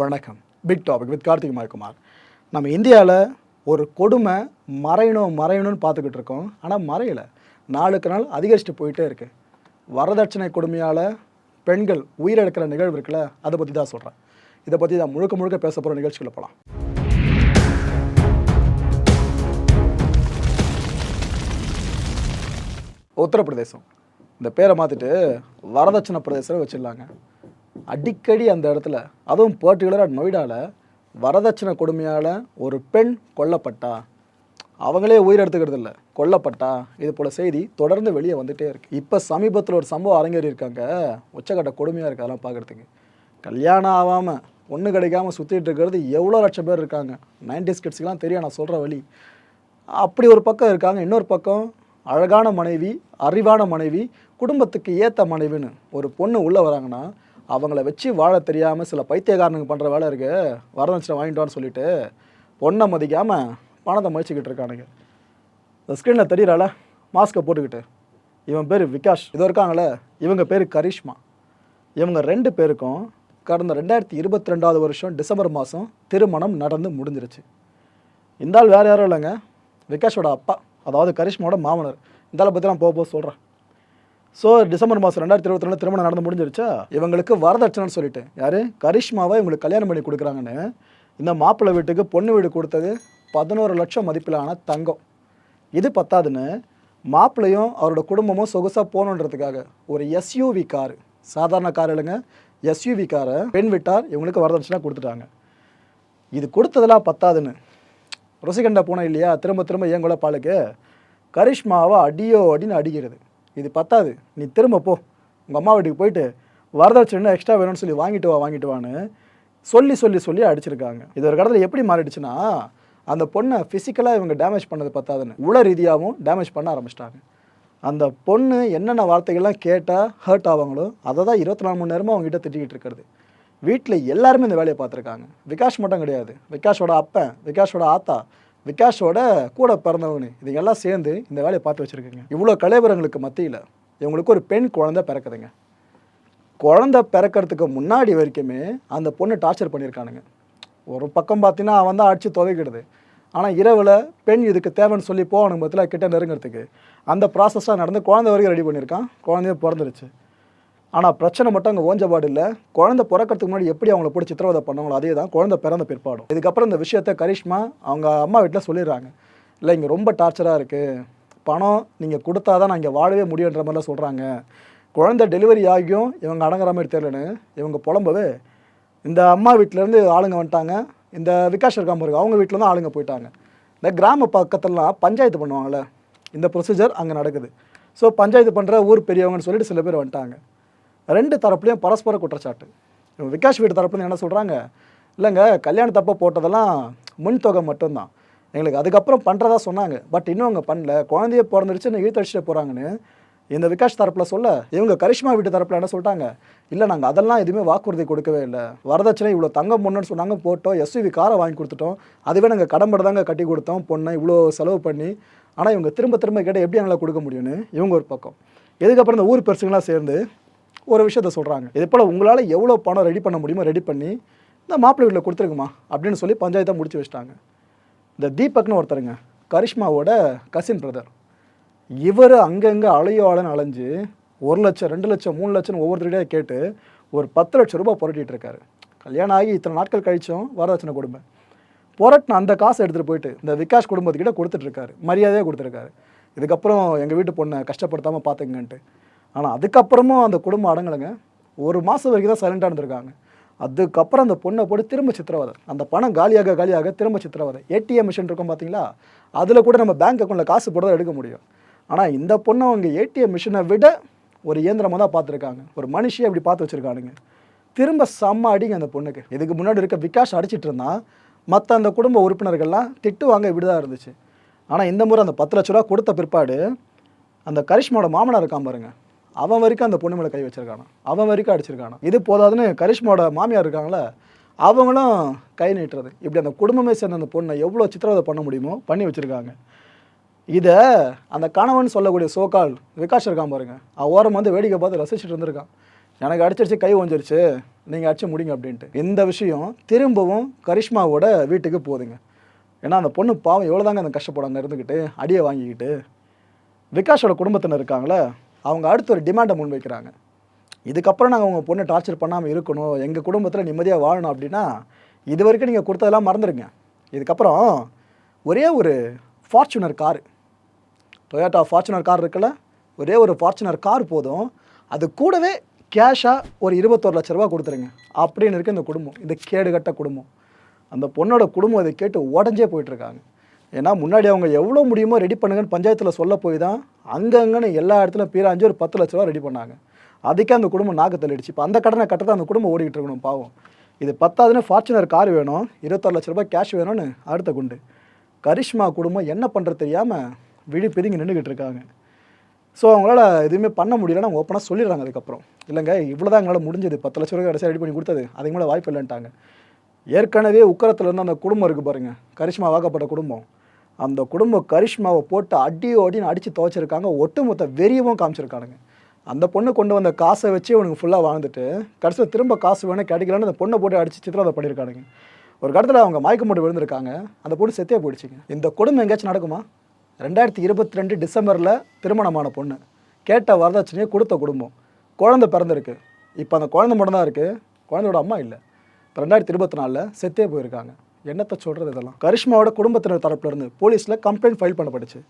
வணக்கம். Big topic with Karthik Mayakumar. நம்ம இந்தியாவில் ஒரு கொடுமை மறையணும் மறையணும்னு பார்த்துக்கிட்டு இருக்கோம். ஆனால் மறையலை. நாளுக்கு நாள் அதிகரிச்சுட்டு போயிட்டே இருக்குது வரதட்சணை கொடுமையால் பெண்கள் உயிரிழக்கிற நிகழ்வு இருக்குல்ல அதை பற்றி தான் சொல்கிறேன் இதை பற்றி தான் முழுக்க முழுக்க பேச போகிற நிகழ்ச்சிக்குள்ள போகலாம் உத்தரப்பிரதேசம். இந்த பேரை மாற்றிட்டு வரதட்சணை பிரதேசம் வச்சிடலாங்க அடிக்கடி அந்த இடத்துல அதுவும் பர்டிகுலராக நொய்டாவில் வரதட்சணை கொடுமையால் ஒரு பெண் கொல்லப்பட்டா அவங்களே உயிர் எடுத்துக்கிறது இல்லை கொல்லப்பட்டா இது போல் செய்தி தொடர்ந்து வெளியே வந்துகிட்டே இருக்குது இப்போ சமீபத்தில் ஒரு சம்பவம் அரங்கேறி இருக்காங்க. உச்சக்கட்ட கொடுமையாக இருக்குது அதெல்லாம் பார்க்குறதுக்கு கல்யாணம் ஆகாமல் ஒன்று கிடைக்காம சுற்றிட்டு இருக்கிறது எவ்வளோ லட்சம் பேர் இருக்காங்க. நைன்டிஸ் கிட்ஸ்க்கெலாம் தெரியும் நான் சொல்கிற வழி. அப்படி ஒரு பக்கம் இருக்காங்க இன்னொரு பக்கம் அழகான மனைவி அறிவான மனைவி குடும்பத்துக்கு ஏற்ற மனைவின்னு ஒரு பொண்ணு உள்ளே வராங்கன்னா அவங்கள வச்சு வாழ தெரியாமல் சில பைத்தியக்காரனுக்கு பண்ணுற வேலை இருக்குது வரதட்சணை வாங்கிட்டோன்னு சொல்லிட்டு பொண்ணை மதிக்காமல் பணத்தை மதிச்சுக்கிட்டு இருக்கானுங்க. இந்த ஸ்க்ரீனில் தெரியறால மாஸ்க்கை போட்டுக்கிட்டு. இவன் பேர் விகாஷ். இதோ இருக்காங்களே இவங்க பேர் கரிஷ்மா. இவங்க ரெண்டு பேருக்கும் கடந்த ரெண்டாயிரத்தி இருபத்தி ரெண்டாவது வருஷம் டிசம்பர் மாதம் திருமணம் நடந்து முடிஞ்சிருச்சு. இந்த ஆள் வேறு யாரும் இல்லைங்க. விகாஷோட அப்பா. அதாவது கரிஷ்மாவோட மாமனர். இந்த ஆளை பற்றி நான் போக போக சொல்கிறேன் ஸோ டிசம்பர் மாதம் ரெண்டாயிரத்தி இருபத்தி ரெண்டு திருமணம் நடந்து முடிஞ்சிருச்சா? இவங்களுக்கு வரதட்சணைன்னு சொல்லிட்டு. யார்? கரிஷ்மாவை இவங்களுக்கு கல்யாணம் பண்ணி கொடுக்குறாங்கன்னு. இந்த மாப்பிள்ளை வீட்டுக்கு பொண்ணு வீடு கொடுத்தது பதினோரு லட்சம் மதிப்பிலான தங்கம். இது பத்தாதுன்னு மாப்பிள்ளையும் அவரோட குடும்பமும் சொகுசாக போகணுன்றதுக்காக ஒரு எஸ்யூவி காரு. சாதாரண கார் இல்லைங்க. எஸ்யூவி காரை பெண் விட்டார் இவங்களுக்கு வரதட்சணை கொடுத்துட்டாங்க. இது கொடுத்ததெல்லாம் பத்தாதுன்னு. ருசிகண்டா போனேன் இல்லையா? திரும்ப திரும்ப ஏன் கூட பாலுக்கு கரிஷ்மாவை அடியோ அடின்னு அடிக்கிறது. இது பத்தாது. நீ திரும்ப போ. உங்கள் அம்மா வீட்டுக்கு போயிட்டு வரதட்சணை எக்ஸ்ட்ரா வேணும்னு சொல்லி வாங்கிட்டு வா வாங்கிட்டு வான்னு சொல்லி சொல்லி சொல்லி அடிச்சிருக்காங்க. இது ஒரு கடத்தில் எப்படி மாறிடுச்சுன்னா அந்த பொண்ணை ஃபிசிக்கலாக இவங்க டேமேஜ் பண்ணது பத்தாதுன்னு உள ரீதியாகவும் டேமேஜ் பண்ண ஆரம்பிச்சிட்டாங்க. அந்த பொண்ணு என்னென்ன வார்த்தைகள்லாம் கேட்டால் ஹர்ட் ஆவாங்களோ அதை தான் இருபத்தி நாலு மணி நேரமும் அவங்ககிட்ட திட்டிக்கிட்டு இருக்கிறது. வீட்டில் எல்லாருமே இந்த வேலையை பார்த்துருக்காங்க. விகாஷ் மட்டும் கிடையாது. விகாஷோட அப்பன் விகாஷோட ஆத்தா விகாஷோட கூட பிறந்தவனு. இது எல்லாம் சேர்ந்து இந்த வேலையை பார்த்து வச்சுருக்குங்க. இவ்வளோ கலைவரங்களுக்கு மத்தியில் இவங்களுக்கு ஒரு பெண் குழந்தை பிறக்குதுங்க. குழந்தை பிறக்கிறதுக்கு முன்னாடி வரைக்குமே அந்த பொண்ணு டார்ச்சர் பண்ணியிருக்கானுங்க. ஒரு பக்கம் பார்த்தீங்கன்னா அவன் தான் அடித்து துவைக்கிடுது ஆனால் இரவில் பெண் இதுக்கு தேவைன்னு சொல்லி போகணும் பத்தில் கிட்ட நெருங்கிறதுக்கு. அந்த ப்ராசஸ்ஸாக நடந்து குழந்தை வரைக்கும் ரெடி பண்ணியிருக்கான். குழந்தைய பிறந்துருச்சு. ஆனால் பிரச்சனை மட்டும் அங்கே ஓஞ்சபாடு இல்லை. குழந்தை பிறக்கிறதுக்கு முன்னாடி எப்படி அவங்கள பிடிச்சி சித்திரவதை பண்ணவங்களோ அதே தான் குழந்தை பிறந்த பிற்பாடும். இதுக்கப்புறம் இந்த விஷயத்த கரிஷ்மா அவங்க அம்மா வீட்டில் சொல்லிடுறாங்க. இல்லை இங்கே ரொம்ப டார்ச்சராக இருக்குது பணம் நீங்கள் கொடுத்தா தான் நான் இங்கே வாழவே முடியுன்ற மாதிரிலாம் சொல்கிறாங்க குழந்தை டெலிவரி ஆகியும் இவங்க அடங்குற மாதிரி தெரியலன்னு. இவங்க புலம்பவே இந்த அம்மா வீட்டிலேருந்து ஆளுங்க வந்துட்டாங்க. இந்த விகாஷ் இருக்காம பாருங்க அவங்க வீட்டில் தான் ஆளுங்க போயிட்டாங்க. இந்த கிராம பக்கத்துலலாம் பஞ்சாயத்து பண்ணுவாங்கள்ல இந்த ப்ரொசீஜர் அங்கே நடக்குது. ஸோ பஞ்சாயத்து பண்ணுற ஊர் பெரியவங்கன்னு சொல்லிட்டு சில பேர் வந்துட்டாங்க. ரெண்டு தரப்புலையும் பரஸ்பர குற்றச்சாட்டு. விகாஷ் வீட்டு தரப்புல என்ன சொல்கிறாங்க இல்லைங்க கல்யாணத்தப்போ போட்டதெல்லாம் முன் தொகை மட்டும்தான். எங்களுக்கு அதுக்கப்புறம் பண்ணுறதா சொன்னாங்க. பட் இன்னும் அவங்க பண்ணல. குழந்தைய பிறந்துருச்சு இன்னும் இழுத்தடிச்சிட்டு போகிறாங்கன்னு இந்த விகாஷ் தரப்பில் சொல்ல இவங்க கரிஷ்மா வீட்டு தரப்பில் என்ன சொல்லிட்டாங்க? இல்லை நாங்கள் அதெல்லாம் எதுவுமே வாக்குறுதி கொடுக்கவே இல்லை. வரதட்சணை இவ்வளோ தங்கம் பொண்ணுன்னு சொன்னாங்க போட்டோம். எஸ்யூவி காரை வாங்கி கொடுத்துட்டோம். அதுவே நாங்கள் கடம்பட தாங்க கட்டி கொடுத்தோம் பொண்ணை இவ்வளோ செலவு பண்ணி. ஆனால் இவங்க திரும்ப திரும்ப கேட்டால் எப்படி எங்களால் கொடுக்க முடியும்னு? இவங்க ஒரு பக்கம். இதுக்கப்புறம் இந்த ஊர் பெருசுங்களாம் சேர்ந்து ஒரு விஷயத்த சொல்கிறாங்க இதே போல் உங்களால் எவ்வளோ பணம் ரெடி பண்ண முடியுமோ ரெடி பண்ணி இந்த மாப்பிள்ளை வீட்டில் கொடுத்துருக்குமா அப்படின்னு சொல்லி பஞ்சாயத்தை முடிச்சு வச்சிட்டாங்க. இந்த தீபக்னு ஒருத்தருங்க கரிஷ்மாவோட கசின் பிரதர் இவர் அங்கங்கே அலையோ அலைன்னு அலைஞ்சு ஒரு லட்சம் ரெண்டு லட்சம் மூணு லட்சம் ஒவ்வொருத்தருடையே கேட்டு ஒரு பத்து லட்சம் ரூபாய் புரட்டிகிட்டு இருக்காரு. கல்யாணம் ஆகி இத்தனை நாட்கள் கழிச்சும் வரதட்சணை கொடுமை. புரட்டின அந்த காசை எடுத்துகிட்டு போயிட்டு இந்த விகாஷ் குடும்பத்துக்கிட்ட கொடுத்துட்ருக்காரு மரியாதையாக கொடுத்துருக்காரு. இதுக்கப்புறம் எங்கள் வீட்டு பொண்ணை கஷ்டப்படுத்தாமல் பார்த்துங்கன்ட்டு ஆனால் அதுக்கப்புறமும் அந்த குடும்பம் அடங்கலைங்க. ஒரு மாதம் வரைக்கும் தான் சைலண்டாக இருந்திருக்காங்க. அதுக்கப்புறம் அந்த பொண்ணை போட்டு திரும்ப சித்திரவதை. அந்த பணம் காலியாக காலியாக திரும்ப சித்திரவதை. ஏடிஎம் மிஷின் இருக்கும் பார்த்தீங்களா அதில் கூட நம்ம பேங்க் அக்கௌண்ட்டில் காசு போட தான் எடுக்க முடியும். ஆனால் இந்த பொண்ணை அவங்க ஏடிஎம் மிஷினை விட ஒரு இயந்திரமாக தான் பார்த்துருக்காங்க. ஒரு மனுஷியை அப்படி பார்த்து வச்சுருக்கானுங்க. திரும்ப செம்ம அடிங்க அந்த பொண்ணுக்கு. இதுக்கு முன்னாடி இருக்க விகாஷ் அடிச்சிட்டு இருந்தான் மற்ற அந்த குடும்ப உறுப்பினர்கள்லாம் திட்டு வாங்க இப்படி தான் இருந்துச்சு. ஆனால் இந்த முறை அந்த பத்து லட்ச ரூபா கொடுத்த பிற்பாடு அந்த கரிஷ்மாவோட மாமனார் இருக்கான் பாருங்கள் அவன் வரைக்கும் அந்த பொண்ணு மேலே கை வச்சிருக்கானா? அவன் வரைக்கும் அடிச்சிருக்கானா? இது போதாதுன்னு கரிஷ்மாவோட மாமியார் இருக்காங்களே அவங்களும் கை நீட்டுறது. இப்படி அந்த குடும்பமே சேர்ந்த அந்த பொண்ணை எவ்வளோ சித்திரவதை பண்ண முடியுமோ பண்ணி வச்சுருக்காங்க. இதை அந்த கணவன் சொல்லக்கூடிய சோகால் விகாஷ் இருக்கான் பாருங்க. அவன் ஓரம் வந்து வேடிக்கை பார்த்து ரசிச்சுட்டு இருந்திருக்கான். எனக்கு அடிச்சிருச்சு கை ஒஞ்சிருச்சு நீங்கள் அடிச்சு முடிங்க அப்படின்ட்டு. இந்த விஷயம் திரும்பவும் கரிஷ்மாவோட வீட்டுக்கு போதுங்க ஏன்னா அந்த பொண்ணு பாவம் எவ்வளோ தாங்க அந்த கஷ்டப்படாங்க இருந்துக்கிட்டு அடியை வாங்கிக்கிட்டு. விகாஷோட குடும்பத்தினர் இருக்காங்களே அவங்க அடுத்து ஒரு டிமாண்டை முன்வைக்கிறாங்க. இதுக்கப்புறம் நாங்கள் உங்கள் பொண்ணை டார்ச்சர் பண்ணாமல் இருக்கணும் எங்கள் குடும்பத்தில் நிம்மதியாக வாழணும் அப்படின்னா இது வரைக்கும் நீங்கள் கொடுத்ததெல்லாம் மறந்துடுங்க இதுக்கப்புறம் ஒரே ஒரு Fortuner car Toyota Fortuner car இருக்குல்ல ஒரே ஒரு ஃபார்ச்சுனர் கார் போதும். அது கூடவே கேஷாக ஒரு இருபத்தோரு லட்ச ரூபா கொடுத்துருங்க. அப்படின்னு இருக்குது இந்த குடும்பம். இந்த கேடுகட்ட குடும்பம். அந்த பொண்ணோட குடும்பம் இதை கேட்டு உடஞ்சே போயிட்டுருக்காங்க ஏன்னா முன்னாடி அவங்க எவ்வளோ முடியுமோ ரெடி பண்ணுங்கன்னு பஞ்சாயத்தில் சொல்ல போய் தான் அங்கங்கன்னு எல்லா இடத்துலையும் பீராஞ்சு ஒரு பத்து லட்ச ரூபா ரெடி பண்ணாங்க. அதுக்கே அந்த குடும்பம் நாக்கு தள்ளிடுச்சு இப்போ அந்த கடனை கட்டத்தை அந்த குடும்பம் ஓடிக்கிட்டு இருக்கணும் பாவம். இது பத்தாதுன்னு ஃபார்ச்சுனர் கார் வேணும் இருபத்தாறு லட்ச ரூபாய் கேஷ் வேணும்னு அடுத்த குண்டு. கரிஷ்மா குடும்பம் என்ன பண்ணுறது தெரியாமல் விழி பிதுங்கி நின்றுக்கிட்டு இருக்காங்க. ஸோ அவங்களால எதுவுமே பண்ண முடியலன்னு அவங்க ஓப்பனாக சொல்லிடுறாங்க அதுக்கப்புறம். இல்லைங்க இவ்வளோ தான் எங்களால் முடிஞ்சது. பத்து லட்ச ரூபாய் கடைசியாக ரெடி பண்ணி கொடுத்தது. அதுக்கு மேலே வாய்ப்பு இல்லைன்ட்டாங்க. ஏற்கனவே உக்கரத்தில் இருந்து அந்த குடும்பம் இருக்குது பாருங்கள் கரிஷ்மா வாக்கப்பட்ட குடும்பம். அந்த குடும்பம் கரிஷ்மாவை போட்டு அடி ஓடின்னு அடித்து துவைச்சிருக்காங்க. ஒட்டுமொத்த வெறியவும் காமிச்சிருக்கானுங்க. அந்த பொண்ணு கொண்டு வந்த காசை வச்சு இவனுக்கு ஃபுல்லாக வாழ்ந்துட்டு கடைசியில் திரும்ப காசு வேணும் கிடைக்கலன்னு அந்த பொண்ணை போட்டு அடித்து சித்திரவதை பண்ணியிருக்கானுங்க. ஒரு கடத்தில் அவங்க மயக்க போட்டு விழுந்திருக்காங்க. அந்த பொண்ணு செத்தே போயிடுச்சுங்க. இந்த குடும்பம் எங்கேயாச்சும் நடக்குமா? ரெண்டாயிரத்தி இருபத்தி ரெண்டு டிசம்பரில் திருமணமான பொண்ணு. கேட்ட வரதட்சணையை கொடுத்த குடும்பம். குழந்தை பிறந்திருக்கு. இப்போ அந்த குழந்தை மட்டும்தான் இருக்குது குழந்தையோட அம்மா இல்லை. இப்போ ரெண்டாயிரத்தி இருபத்தி நாலில் செத்தே போயிருக்காங்க. என்னத்தை சொல்கிறது இதெல்லாம்? கரிஷ்மாவோட குடும்பத்தினர் தரப்புலேருந்து போலீஸில் கம்ப்ளைண்ட் ஃபைல் பண்ணப்பட்டுச்சு.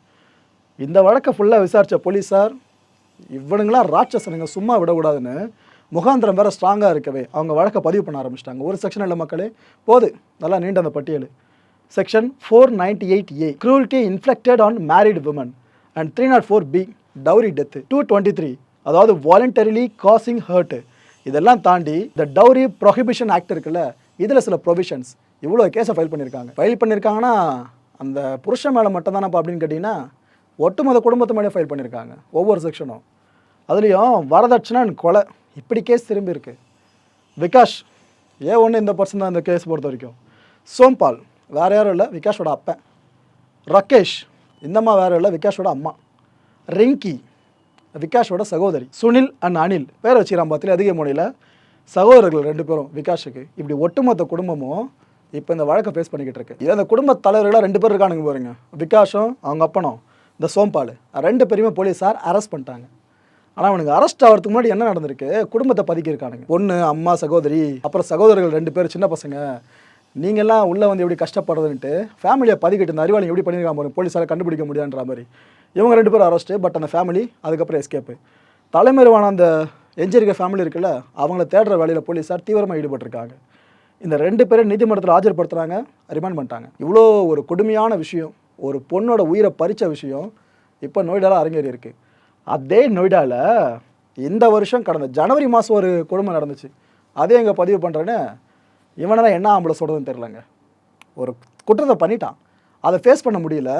இந்த வழக்கை ஃபுல்லாக விசாரித்த போலீஸார் இவனுங்களாம் ராட்சசனுங்க சும்மா விடக்கூடாதுன்னு முகாந்திரம் வேற ஸ்ட்ராங்காக இருக்கவே. அவங்க வழக்கை பதிவு பண்ண ஆரம்பிச்சிட்டாங்க. ஒரு செக்ஷன் இல்லை மக்களே. போது. நல்லா நீண்ட அந்த பட்டியல். Section four ninety eight A cruelty inflicted on married women and three nought four B dowry death two twenty three அதாவது வாலண்டரிலி காசிங் ஹர்ட்டு இதெல்லாம் தாண்டி இந்த டவுரி ப்ரொஹிபிஷன் ஆக்ட் இருக்குல்ல இதில் சில ப்ரொவிஷன்ஸ் இவ்வளோ கேஸை ஃபைல் பண்ணியிருக்காங்க ஃபைல் பண்ணியிருக்காங்கன்னா அந்த புருஷன் மேலே மட்டும் தானப்பா அப்படின்னு கேட்டிங்கன்னா ஒட்டுமொத்த குடும்பத்து மேலே ஃபைல் பண்ணியிருக்காங்க ஒவ்வொரு செக்ஷனும் அதுலேயும் வரதட்சணை and கொலை. இப்படி கேஸ் திரும்பியிருக்கு விகாஷ் ஏ ஒன்று இந்த பர்சன் தான் இந்த கேஸ் பொறுத்த வரைக்கும். சோம்பால் வேறு யாரும் இல்லை விகாஷோட அப்பன். ரகேஷ் இந்தம்மா வேறு இல்லை விகாஷோட அம்மா. ரிங்கி விகாஷோட சகோதரி. சுனில் அண்ட் அனில். பேர் வச்சுக்கிறான் பார்த்துல அதிக மொழியில். சகோதரர்கள் ரெண்டு பேரும் விகாஷுக்கு. இப்படி ஒட்டுமொத்த குடும்பமும் இப்போ இந்த வழக்கை ஃபேஸ் பண்ணிக்கிட்டு இருக்கு. இது அந்த குடும்ப தலைவர்களாக ரெண்டு பேர் இருக்கானுங்க பாருங்க. விகாஷும் அவங்க அப்பனும் இந்த சோம்பால். ரெண்டு பேருமே போலீஸார் அரெஸ்ட் பண்ணிட்டாங்க. ஆனால் அவனுக்கு அரெஸ்ட் ஆகிறதுக்கு முன்னாடி என்ன நடந்திருக்கு? குடும்பத்தை பதுக்கியிருக்கானுங்க. பொண்ணு அம்மா சகோதரி அப்புறம் சகோதரர்கள் ரெண்டு பேர் சின்ன பசங்க. நீங்கள்லாம் உள்ளே வந்து எப்படி கஷ்டப்படுறதுன்ட்டு ஃபேமிலியை பதுக்கிட்டு இந்த அறிவாளி எப்படி பண்ணியிருக்காங்க பாருங்க. போலீஸால் கண்டுபிடிக்க முடியான்ற மாதிரி. இவங்க ரெண்டு பேரும் அரெஸ்ட்டு பட் அந்த ஃபேமிலி அதுக்கப்புறம் எஸ்கேப்பு தலைமறைவான அந்த எஞ்சிருக்க ஃபேமிலி இருக்குல்ல அவங்கள தேடுற வேலையில் போலீஸார் தீவிரமாக ஈடுபட்டிருக்காங்க. இந்த ரெண்டு பேரும் நீதிமன்றத்தில் ஆஜர்படுத்துகிறாங்க ரிமாண்ட் பண்ணிட்டாங்க. இவ்வளோ ஒரு கொடுமையான விஷயம் ஒரு பொண்ணோட உயிரை பறித்த விஷயம் இப்போ நொய்டாவில் அரங்கேறி இருக்குது அதே நொய்டாவில் இந்த வருஷம் கடந்த ஜனவரி மாதம் ஒரு கொடுமை நடந்துச்சு. அதே எங்கே பதிவு பண்ணுறேன்னு இவனெல்லாம் என்ன ஆம்பளை சொல்கிறதுன்னு தெரிலங்க ஒரு குற்றத்தை பண்ணிட்டான். அதை ஃபேஸ் பண்ண முடியல.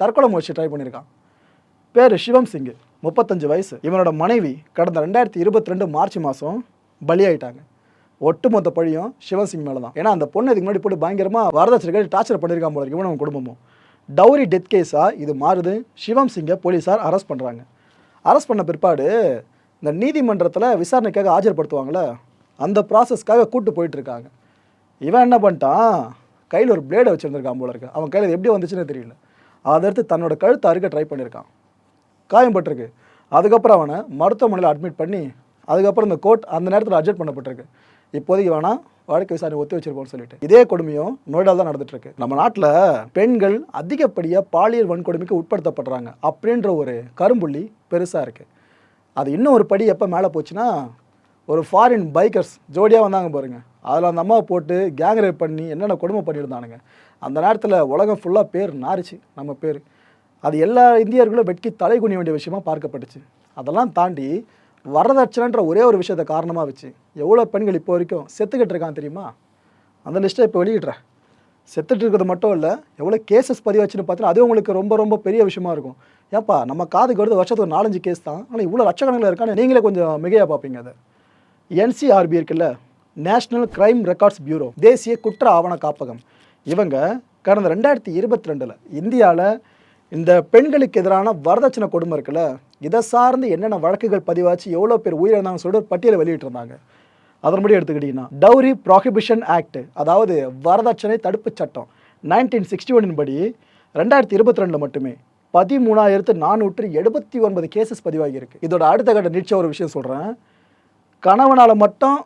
தற்கொலை முயற்சி ட்ரை பண்ணியிருக்கான். பேர் சிவம் சிங்கு முப்பத்தஞ்சு வயசு. இவனோட மனைவி கடந்த ரெண்டாயிரத்தி இருபத்தி ரெண்டு மார்ச் மாதம் பலியாயிட்டாங்க. ஒட்டுமொத்த பழியும் சிவன் சிங் மேலே தான் ஏன்னா அந்த பொண்ணு இதுக்கு முன்னாடி போட்டு பயங்கரமாக வரதட்சணை கேட்டு டார்ச்சர் பண்ணியிருக்கான் போல இருக்கு நம்ம குடும்பமும். டவுரி டெத் கேஸாக இது மாறுது. சிவம் சிங்கை போலீஸார் அரெஸ்ட் பண்ணுறாங்க அரெஸ்ட் பண்ண பிற்பாடு இந்த நீதிமன்றத்தில் விசாரணைக்காக ஆஜர்படுத்துவாங்களே அந்த ப்ராசஸ்க்காக கூட்டு போயிட்டுருக்காங்க. இவன் என்ன பண்ணிட்டான்? கையில் ஒரு பிளேடை வச்சுருந்துருக்கான் போல இருக்கு. அவன் கையில் எப்படி வந்துச்சுன்னு தெரியல. அதை எடுத்து தன்னோட கழுத்தை அறுக்க ட்ரை பண்ணியிருக்கான் காயம்பட்டிருக்கு அதுக்கப்புறம் அவனை மருத்துவமனையில் அட்மிட் பண்ணி அதுக்கப்புறம் இந்த கோர்ட் அந்த நேரத்தில் அட்ஜெக்ட் பண்ணப்பட்டிருக்கு. இப்போதைக்கு வேணாம் வழக்கு விசாரணை ஒத்தி வச்சிருப்போம்னு சொல்லிட்டு. இதே கொடுமையும் நோய்டால் தான் நடந்துட்டு இருக்கு நம்ம நாட்டில் பெண்கள் அதிகப்படியாக பாலியல் வன்கொடுமைக்கு உட்படுத்தப்படுறாங்க அப்படின்ற ஒரு கரும்புள்ளி பெருசாக இருக்குது அது இன்னும் ஒரு படி எப்போ மேலே போச்சுன்னா ஒரு ஃபாரின் பைக்கர்ஸ் ஜோடியாக வந்தாங்க பாருங்க. அதில் அந்த அம்மாவை போட்டு கேங் ரேப் பண்ணி என்னென்ன கொடுமை பண்ணியிருந்தானுங்க. அந்த நேரத்தில் உலகம் ஃபுல்லாக பேர் நாரிச்சு நம்ம பேர். அது எல்லா இந்தியர்களும் வெட்கி தலை குனிய வேண்டிய விஷயமா பார்க்கப்பட்டுச்சு. அதெல்லாம் தாண்டி வரதட்சணைன்ற ஒரே ஒரு விஷயத்தை காரணமாக வச்சு எவ்வளோ பெண்கள் இப்போ வரைக்கும் செத்துக்கிட்டு இருக்கான் தெரியுமா? அந்த லிஸ்ட்டை இப்போ வெளியிடுறேன். செத்துட்டு இருக்கிறது மட்டும் இல்லை எவ்வளோ கேசஸ் பதிவாச்சுன்னு பார்த்தீங்கன்னா அது உங்களுக்கு ரொம்ப ரொம்ப பெரிய விஷயமா இருக்கும். ஏப்பா நம்ம காதுக்கு வருது வருஷத்துக்கு ஒரு நாலஞ்சு கேஸ் தான். ஆனால் இவ்வளோ லட்சக்கணக்கில் இருக்கான்னு நீங்களே கொஞ்சம் மிகையாக பார்ப்பீங்க அதை. என்சிஆர்பி இருக்குல்ல நேஷ்னல் கிரைம் ரெக்கார்ட்ஸ் பியூரோ தேசிய குற்ற ஆவண காப்பகம். இவங்க கடந்த ரெண்டாயிரத்தி இருபத்தி ரெண்டில் இந்தியாவில் இந்த பெண்களுக்கு எதிரான வரதட்சணை கொடுமை இருக்குல்ல இதை சார்ந்து என்னென்ன வழக்குகள் பதிவாச்சு எவ்வளோ பேர் உயிரிழந்தாங்கன்னு சொல்லிட்டு ஒரு பட்டியலை வெளியிட்டிருந்தாங்க. அதன்படி எடுத்துக்கிட்டிங்கன்னா டவுரி ப்ராஹிபிஷன் ஆக்ட் அதாவது வரதட்சணை தடுப்பு சட்டம் நைன்டீன் சிக்ஸ்டி ஒனின் படி ரெண்டாயிரத்தி இருபத்தி ரெண்டில் மட்டுமே பதிமூணாயிரத்து நானூற்று எழுபத்தி ஒன்பது கேசஸ் பதிவாகியிருக்கு. இதோட அடுத்த கட்ட நீட்ச ஒரு விஷயம் சொல்கிறேன் கணவனால் மட்டும்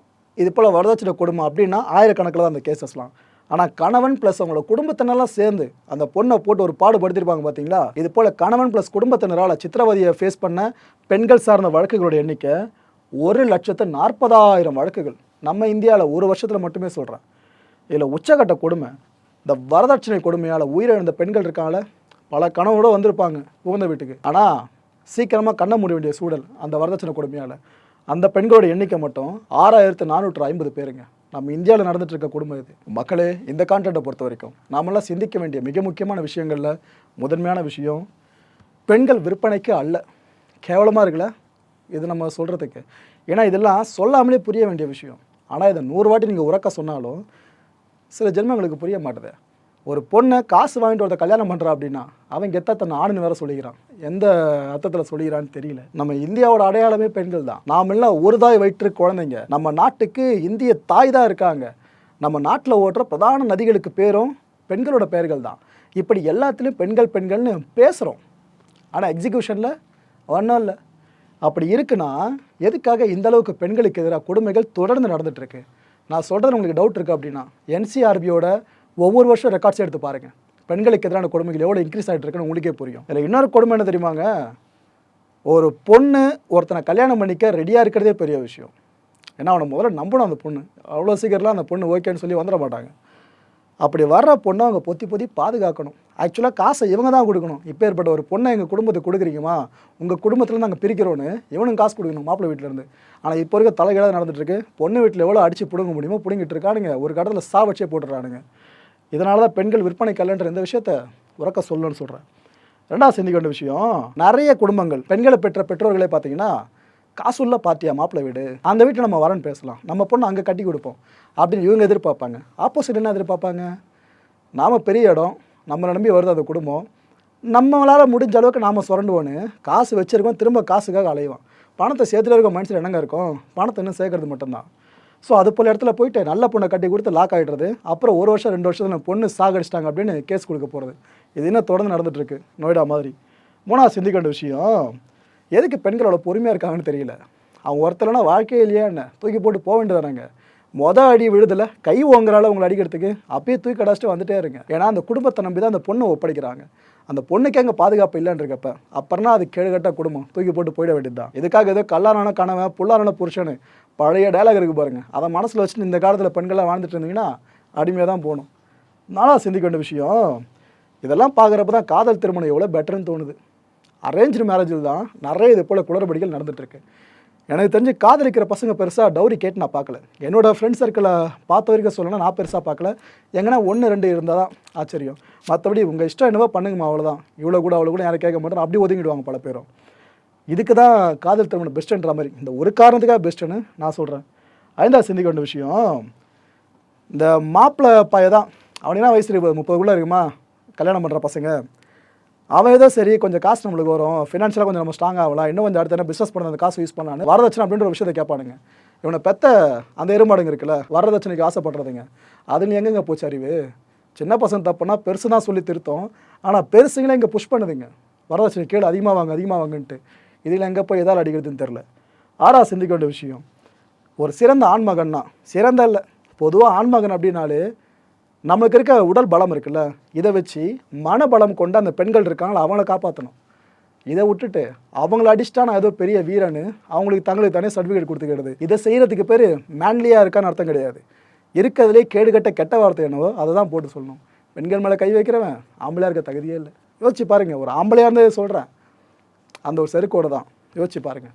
இது போல் வரதட்சணை கொடுமை அப்படின்னா ஆயிரக்கணக்கில் தான் அந்த கேசஸ்லாம் ஆனால் கணவன் ப்ளஸ் அவங்களோட குடும்பத்தினரெல்லாம் சேர்ந்து அந்த பொண்ணை போட்டு ஒரு பாடுபடுத்திருப்பாங்க பார்த்தீங்களா இது போல் கணவன் ப்ளஸ் குடும்பத்தினரால் சித்திரவதையை ஃபேஸ் பண்ண பெண்கள் சார்ந்த வழக்குகளோட எண்ணிக்கை ஒரு லட்சத்து நாற்பதாயிரம் வழக்குகள். நம்ம இந்தியாவில் ஒரு வருஷத்தில் மட்டுமே சொல்கிறேன் இதில் உச்சகட்ட கொடுமை இந்த வரதட்சணை கொடுமையால் உயிரிழந்த பெண்கள் இருக்காங்கள பல கனவோடு வந்திருப்பாங்க புகுந்த வீட்டுக்கு. ஆனால் சீக்கிரமாக கண்ண மூட வேண்டிய சூழல் அந்த வரதட்சணை கொடுமையால். அந்த பெண்களோட எண்ணிக்கை மட்டும் ஆறாயிரத்து நானூற்று ஐம்பது பேருங்க. நம்ம இந்தியாவில் நடந்துட்டு இருக்க குடும்பம் இது. மக்களே இந்த கான்டென்ட்டை பொறுத்த வரைக்கும் நாமெல்லாம் சிந்திக்க வேண்டிய மிக முக்கியமான விஷயங்களில் முதன்மையான விஷயம் பெண்கள் விற்பனைக்கு அல்ல. கேவலமாக இருக்குல்ல? இது நம்ம சொல்கிறதுக்கு ஏன்னா இதெல்லாம் சொல்லாமலே புரிய வேண்டிய விஷயம். ஆனால் இதை நூறு வாட்டி நீங்கள் உறக்க சொன்னாலும் சில ஜென்மங்களுக்கு புரிய மாட்டுது. ஒரு பொண்ணை காசு வாங்கிட்டு ஒருத்த கல்யாணம் பண்ணுறா அப்படின்னா அவன் கெத்த தன்னை ஆணுன்னு வேற சொல்லிக்கிறான். எந்த அர்த்தத்தில் சொல்லிக்கிறான்னு தெரியல. நம்ம இந்தியாவோட அடையாளமே பெண்கள் தான். நாம் எல்லாம் ஒரு தாய் வயிற்று குழந்தைங்க. நம்ம நாட்டுக்கு இந்திய தாய் தான் இருக்காங்க. நம்ம நாட்டில் ஓட்டுற பிரதான நதிகளுக்கு பேரும் பெண்களோட பெயர்கள் தான். இப்படி எல்லாத்துலேயும் பெண்கள் பெண்கள்னு பேசுகிறோம் ஆனால் எக்ஸிக்யூஷனில் ஒன்றும் இல்லை. அப்படி இருக்குன்னா எதுக்காக இந்த அளவுக்கு பெண்களுக்கு எதிராக கொடுமைகள் தொடர்ந்து நடந்துகிட்ருக்கு நான் சொல்கிறது உங்களுக்கு டவுட் இருக்குது அப்படின்னா என்சிஆர்பியோட ஒவ்வொரு வருஷம் ரெக்கார்ட்ஸ் எடுத்து பாருங்கள் பெண்களுக்கு எதிரான கொடுமைகள் எவ்வளோ இன்க்ரீஸ் ஆகிட்டு இருக்குன்னு உங்களுக்கே புரியும். இதில் இன்னொரு கொடுமை என்ன தெரியுமாங்க? ஒரு பொண்ணு ஒருத்தனை கல்யாணம் பண்ணிக்க ரெடியாக இருக்கிறதே பெரிய விஷயம். ஏன்னா அவனை முதல்ல நம்பணும் அந்த பொண்ணு. அவ்வளோ சீக்கிரம்லாம் அந்த பொண்ணு ஓகேன்னு சொல்லி வந்துட மாட்டாங்க. அப்படி வர்ற பொண்ணை அவங்க பொத்தி பொத்தி பாதுகாக்கணும். ஆக்சுவலாக காசை இவங்க தான் கொடுக்கணும். இப்போ ஏற்பட்ட ஒரு பொண்ணை எங்கள் குடும்பத்துக்கு கொடுக்குறீங்கம்மா? உங்கள் குடும்பத்தில் நாங்கள் பிரிக்கிறோன்னு இவனும் காசு கொடுக்கணும் மாப்பிள்ளை வீட்டிலேருந்து ஆனால் இப்போ இருக்க தலைகீழாக நடந்துட்டுருக்கு பொண்ணு வீட்டில் எவ்வளோ அடிச்சு பிடுங்க முடியுமோ பிடுங்கிட்டு இருக்கானுங்க. ஒரு கடத்தில் சா வச்சே போட்டுறானுங்க இதனால தான் பெண்கள் விற்பனை கல்லன்ற இந்த விஷயத்த உறக்க சொல்லணும்னு சொல்கிறேன் ரெண்டாவது சிந்திக்க வேண்டிய விஷயம் நிறைய குடும்பங்கள் பெண்களை பெற்ற பெற்றோர்களே பார்த்தீங்கன்னா காசுள்ள பார்ட்டியா மாப்பிள்ளை வீடு அந்த வீட்டில் நம்ம வரேன்னு பேசலாம். நம்ம பொண்ணு அங்கே கட்டி கொடுப்போம் அப்படின்னு இவங்க எதிர்பார்ப்பாங்க. ஆப்போசிட் என்ன எதிர்பார்ப்பாங்க? நாம் பெரிய இடம் நம்மளை நம்பி வருது அந்த குடும்பம். நம்மளால் முடிஞ்ச அளவுக்கு நாம் சுரண்டுவோன்னு காசு வச்சுருக்கோம் திரும்ப காசுக்காக அலைவோம் பணத்தை சேர்த்துல இருக்க மனுஷன் என்னங்க இருக்கும்? பணத்தை இன்னும் சேர்க்கறது மட்டும்தான். ஸோ அது போல இடத்துல போயிட்டு நல்ல பொண்ணை கட்டி கொடுத்து லாக் ஆகிடுறது அப்புறம் ஒரு வருஷம் ரெண்டு வருஷத்துல பொண்ணு சாகடிச்சிட்டாங்க அப்படின்னு கேஸ் கொடுக்க போகிறது இது என்ன தொடர்ந்து நடந்துகிட்ருக்கு இருக்கு? நோய்டா மாதிரி. மூணாவது சிந்திக்க வேண்டிய விஷயம் எதுக்கு பெண்களோட பொறுமையாக இருக்காங்கன்னு தெரியல. அவங்க ஒருத்தலைனா வாழ்க்கையே இல்லையா என்ன? தூக்கி போட்டு போக வேண்டியதானாங்க மொதல் அடி விழுதல கை ஓங்குறால உங்களை அடிக்கிறதுக்கு அப்பயே தூக்கி அடைச்சிட்டு வந்துட்டே இருங்க. ஏன்னா அந்த குடும்பத்தை நம்பி தான் அந்த பொண்ணை ஒப்படைக்கிறாங்க. அந்த பொண்ணுக்கு அங்கே பாதுகாப்பு இல்லைன்னு இருக்கப்ப அப்புறம்னா அது கேடுகட்ட குடும்பம் தூக்கி போட்டு போயிட வேண்டியது தான் இதுக்காக ஏதோ கல்லாரான கணவன் புல்லாரான புருஷனு. பழைய டயலாக் இருக்குது பாருங்க. அதை மனசில் வச்சுட்டு இந்த காலத்தில் பெண்கள்லாம் வாழ்ந்துட்டு இருந்தீங்கன்னா அடிமையாக தான் போகணும். நானாக சிந்திக்க வேண்டிய விஷயம் இதெல்லாம் பார்க்குறப்ப தான் காதல் திருமணம் எவ்வளோ பெட்டர்னு தோணுது. அரேஞ்சு மேரேஜில் தான் நிறைய இது போல் குளறுபடிகள் நடந்துகிட்ருக்கு எனக்கு தெரிஞ்சு காதலிக்கிற பசங்க பெருசாக டவுரி கேட்டு நான் பார்க்கல. என்னோட ஃப்ரெண்ட் சர்க்கிளை பார்த்த வரைக்கும் சொல்லணும்னா நான் பெருசாக பார்க்கல. எங்கன்னா ஒன்று ரெண்டு இருந்தால் தான் ஆச்சரியம். மற்றபடி உங்கள் இஷ்டம் என்னவோ பண்ணுங்கம்மா அவ்வளோதான் இவ்வளோ கூட அவ்வளோ கூட யாரும் கேட்க மாட்டோம் அப்படி ஒதுங்கிடுவாங்க பல பேரும். இதுக்கு தான் காதல் திருமணம் பெஸ்ட்டுன்ற மாதிரி. இந்த ஒரு காரணத்துக்காக பெஸ்ட்டுன்னு நான் சொல்கிறேன் ஐந்தா சிந்திக்க வேண்டிய விஷயம் இந்த மாப்பிள்ளை பாய தான் அவனுக்கு வயசு இருக்கு முப்பதுக்குள்ளே இருக்குமா? கல்யாணம் பண்ணுற பசங்க. அவன் ஏதோ சரி கொஞ்சம் காசு நம்மளுக்கு வரும். ஃபினான்ஷியலாக கொஞ்சம் நம்ம ஸ்ட்ராங் ஆகலாம். இன்னும் கொஞ்சம் அடுத்த என்ன பிஸ்னஸ் பண்ண அந்த காசு யூஸ் பண்ணான்னு வரதட்சணை அப்படின்ற ஒரு விஷயத்தை கேட்பானுங்க. இவனை பெத்த அந்த எருமாடுங்க இருக்குல்ல வரதட்சணைக்கு ஆசைப்படுறதுங்க. அது நீ எங்கெங்க போச்சு அறிவு? சின்ன பசங்க தப்புனா பெருசு தான் சொல்லி திருத்தோம். ஆனால் பெருசுங்களே இங்கே புஷ் பண்ணுதுங்க. வரதட்சணை கீழே அதிகமாக வாங்க அதிகமாக வாங்கன்ட்டு. இதில் எங்கே போய் எதால் அடிக்கிறதுன்னு தெரில ஆறா சிந்திக்க வேண்டிய விஷயம். ஒரு சிறந்த ஆண்மகன்னா சிறந்த இல்லை பொதுவாக ஆண்மகன் அப்படின்னாலே நம்மளுக்கு இருக்க உடல் பலம் இருக்குல்ல இதை வச்சு மனபலம் கொண்ட அந்த பெண்கள் இருக்காங்களா அவங்கள காப்பாற்றணும் இதை விட்டுட்டு அவங்கள அடிச்சிட்டா நான் ஏதோ பெரிய வீரன்னு அவங்களுக்கு தங்களுக்கு தானே சர்டிஃபிகேட் கொடுத்துக்கிறது. இதை செய்கிறதுக்கு பேர் மேன்லியாக இருக்கான்னு அர்த்தம் கிடையாது. இருக்கிறதுலே கேடுகட்ட கெட்ட வார்த்தை என்னவோ அதை தான் போட்டு சொல்லணும். பெண்கள் மேலே கை வைக்கிறவன் ஆம்பளையாக இருக்க தகுதியே இல்லை. யோசிச்சு பாருங்கள் ஒரு ஆம்பளையாக இருந்தே சொல்கிறேன் அந்த ஒரு செருக்கோடு தான். யோசிச்சு பாருங்கள்